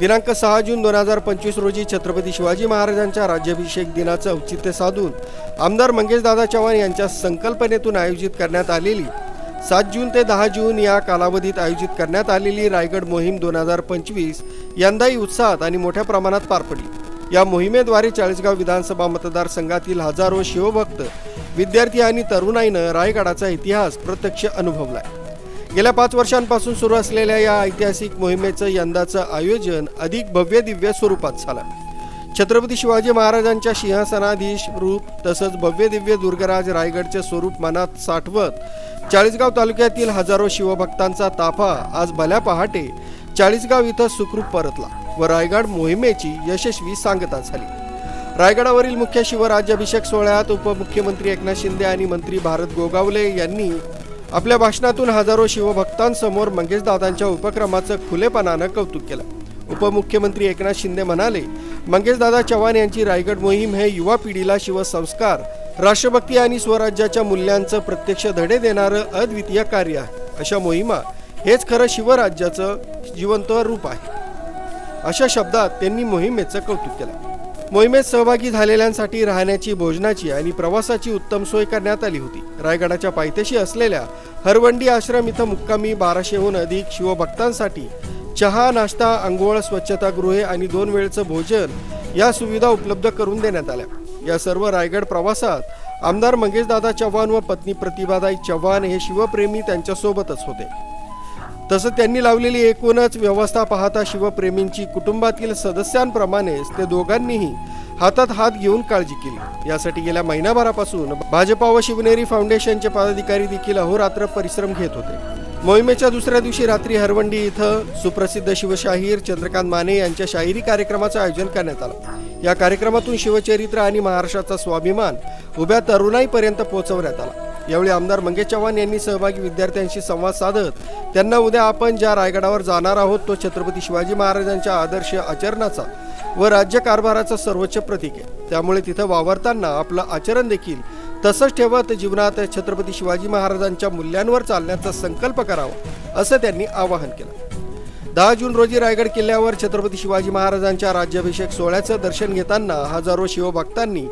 दिनांक सहा जून दोन हजार पंचवीस रोजी छत्रपती शिवाजी महाराजांच्या राज्याभिषेक दिनाचं औचित्य साधून आमदार मंगेशदादा चव्हाण यांच्या संकल्पनेतून आयोजित करण्यात आलेली सात जून ते दहा जून या कालावधीत आयोजित करण्यात आलेली रायगड मोहीम दोन हजार पंचवीस यंदाही उत्साहात आणि मोठ्या प्रमाणात पार पडली. या मोहिमेद्वारे चाळीसगाव विधानसभा मतदारसंघातील हजारो शिवभक्त विद्यार्थी आणि तरुणाईनं रायगडाचा इतिहास प्रत्यक्ष अनुभवलाय. गेल्या पाच वर्षांपासून सुरू असलेल्या या ऐतिहासिक मोहिमेचं यंदाचं आयोजन अधिक भव्य दिव्य स्वरूपात झालं. छत्रपती शिवाजी महाराजांच्या सिंहासनाधीश रूप तसंच भव्य दिव्य दुर्गराज रायगडचे स्वरूप मनात साठवत चाळीसगाव तालुक्यातील हजारो शिवभक्तांचा ताफा आज भल्या पहाटे चाळीसगाव इथं सुखरूप परतला व रायगड मोहिमेची यशस्वी सांगता झाली. रायगडावरील मुख्य शिवराज्याभिषेक सोहळ्यात उपमुख्यमंत्री एकनाथ शिंदे आणि मंत्री भारत गोगावले यांनी आपल्या भाषणातून हजारो शिवभक्तांसमोर मंगेशदादांच्या उपक्रमाचं खुलेपणानं कौतुक केलं. उपमुख्यमंत्री एकनाथ शिंदे म्हणाले मंगेशदादा चव्हाण यांची रायगड मोहीम हे युवा पिढीला शिवसंस्कार राष्ट्रभक्ती आणि स्वराज्याच्या मूल्यांचं प्रत्यक्ष धडे देणारं अद्वितीय कार्य आहे. अशा मोहिमा हेच खरं शिवराज्याचं जिवंत रूप आहे. अशा शब्दात त्यांनी मोहिमेचं कौतुक केलं. मोहिमेत सहभागी झालेल्यांसाठी राहण्याची भोजनाची आणि प्रवासाची उत्तम सोय करण्यात आली होती. रायगडाच्या पायथ्याशी असलेल्या हरवंडी आश्रम इथं मुक्कामी बाराशेहून अधिक शिवभक्तांसाठी चहा नाश्ता आंघोळ स्वच्छतागृहे आणि दोन वेळचं भोजन या सुविधा उपलब्ध करून देण्यात आल्या. या सर्व रायगड प्रवासात आमदार मंगेशदादा चव्हाण व पत्नी प्रतिभादाई चव्हाण हे शिवप्रेमी त्यांच्यासोबतच होते. तसं त्यांनी लावलेली एकूणच व्यवस्था पाहता शिवप्रेमींची कुटुंबातील सदस्यांप्रमाणेच ते दोघांनीही हातात हात घेऊन काळजी केली. यासाठी गेल्या महिनाभरापासून भाजपा व शिवनेरी फाउंडेशनचे पदाधिकारी देखील अहोरात्र परिश्रम घेत होते. मोहिमेच्या दुसऱ्या दिवशी रात्री हरवंडी इथं सुप्रसिद्ध शिवशाहीर चंद्रकांत माने यांच्या शाहिरी कार्यक्रमाचं आयोजन करण्यात आलं. या कार्यक्रमातून शिवचरित्र आणि महाराष्ट्राचा स्वाभिमान उभ्या तरुणाईपर्यंत पोहोचवण्यात आला. यावेळी आमदार मंगेश चव्हाण यांनी सहभागी विद्यार्थ्यांशी संवाद साधत त्यांना उद्या आपण ज्या रायगडावर जाणार आहोत तो छत्रपती शिवाजी महाराजांच्या आदर्श आचरणाचा व राज्य कारभाराचा सर्वोच्च प्रतीक आहे. त्यामुळे तिथं वावरताना आपलं आचरण देखील तसंच ठेवत जीवनात छत्रपती शिवाजी महाराजांच्या मूल्यांवर चालण्याचा संकल्प करावा असं त्यांनी आवाहन केलं. दहा जून रोजी रायगड किल्ल्यावर छत्रपती शिवाजी महाराजांच्या राज्याभिषेक सोहळ्याचं दर्शन घेताना हजारो शिवभक्तांनी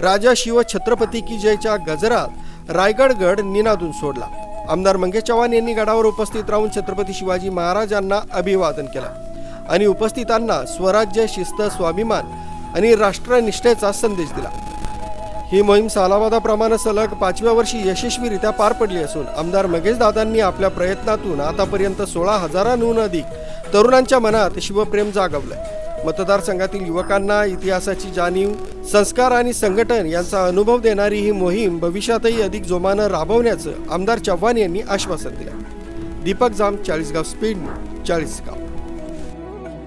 राजा शिव छत्रपती की जयच्या गजरात रायगड गड निनादून सोडला. आमदार मंगेश चव्हाण यांनी गडावर उपस्थित राहून छत्रपती शिवाजी महाराजांना अभिवादन केलं आणि उपस्थितांना स्वराज्य शिस्त स्वाभिमान आणि राष्ट्रनिष्ठेचा संदेश दिला. ही मोहीम सालावादाप्रमाणे सलग पाचव्या वर्षी यशस्वीरित्या पार पडली असून आमदार मगेश दादांनी आपल्या प्रयत्नातून आतापर्यंत सोळा हजारांहून अधिक तरुणांच्या मनात शिवप्रेम जागवलंय. मतदारसंघातील युवकांना इतिहासाची जाणीव संस्कार आणि संघटन यांचा अनुभव देणारी ही मोहीम भविष्यातही अधिक जोमानं राबवण्याचं आमदार चव्हाण यांनी आश्वासन दिलं. दीपक जाम चाळीसगाव स्पीड चाळीसगाव.